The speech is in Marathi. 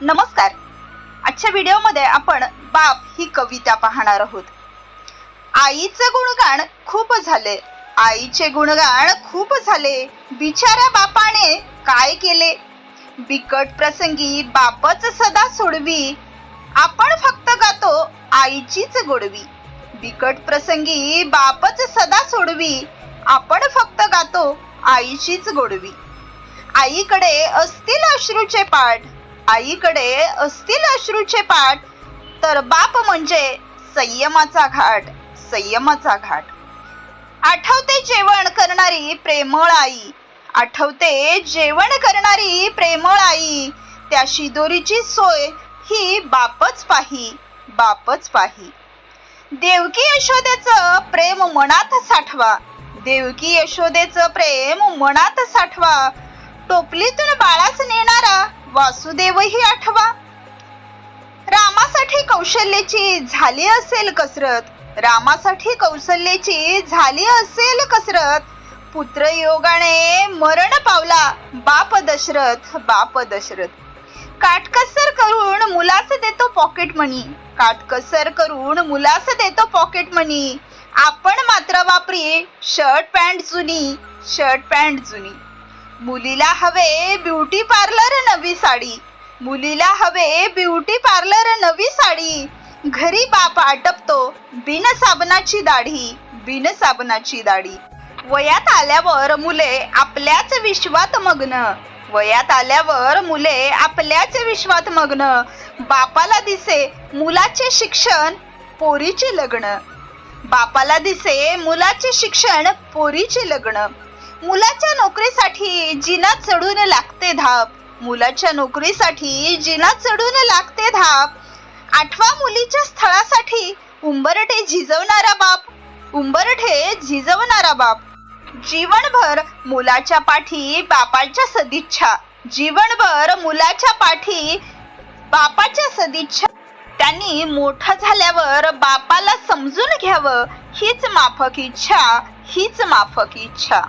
नमस्कार. आजच्या व्हिडिओमध्ये आपण बाप ही कविता पाहणार आहोत. आईचं गुणगान खूप झाले. आईचे गुणगान खूप झाले. बिचाऱ्या बापाने काय केले? बिकट प्रसंगी बापच सदा सोडवी. आपण फक्त गातो आईचीच गोडवी. बिकट प्रसंगी बापच सदा सोडवी. आपण फक्त गातो आईचीच गोडवी. आईकडे असतील अश्रूचे पाठ. आईकडे असतील अश्रूचे पाठ तर बाप म्हणजे संयमाचा घाट संयमाचा घाट. आठवते जेवण करणारी प्रेमळ आई आठवते जेवण करणारी प्रेमळ आई त्या शिदोरीची सोय ही बापच पाही बापच पाही. देवकी यशोदेचं प्रेम मनात साठवा देवकी यशोदेचं प्रेम मनात साठवा. टोपलीतून बाळाच नेणारा वासुदेवही आठवा. रामासाठी कौशल्याची झाली असेल कसरत. रामासाठी कौशल्याची झाली असेल कसरत. पुत्र योगाने मरण पावला बाप दशरथ बाप दशरथ. काटकसर करून मुलास देतो पॉकेट मनी काटकसर करून मुलास देतो पॉकेट मनी आपण मात्र वापरी शर्ट पॅन्ट जुनी शर्ट पॅन्ट जुनी. मुलीला हवे ब्युटी पार्लर नवी साडी. मुलीला हवे ब्युटी पार्लर नवी साडी. घरी बाप आटपतो बिन साबणाची दाढी बिन साबणाची दाढी. वयात आल्यावर मुले आपल्याच विश्वात मग्न. वयात आल्यावर मुले आपल्याच विश्वात मग्न. बापाला दिसे मुलाचे शिक्षण पोरीचे लग्न. बापाला दिसे मुलाचे शिक्षण पोरीचे लग्न. मुलाच्या नोकरीसाठी जिना चढून लागते धाप. मुलाच्या नोकरीसाठी जिना चढून लागते धाप. आठवा मुलीच्या स्थळासाठी उंबरठे झिजवणारा बाप. उंबरठे झिजवणारा बाप. जीवनभर मुलाच्या पाठी बापाच्या सदिच्छा. जीवनभर मुलाच्या पाठी बापाच्या सदिच्छा. त्यांनी मोठं झाल्यावर बापाला समजून घ्यावं. हीच माफक इच्छा हीच माफक इच्छा.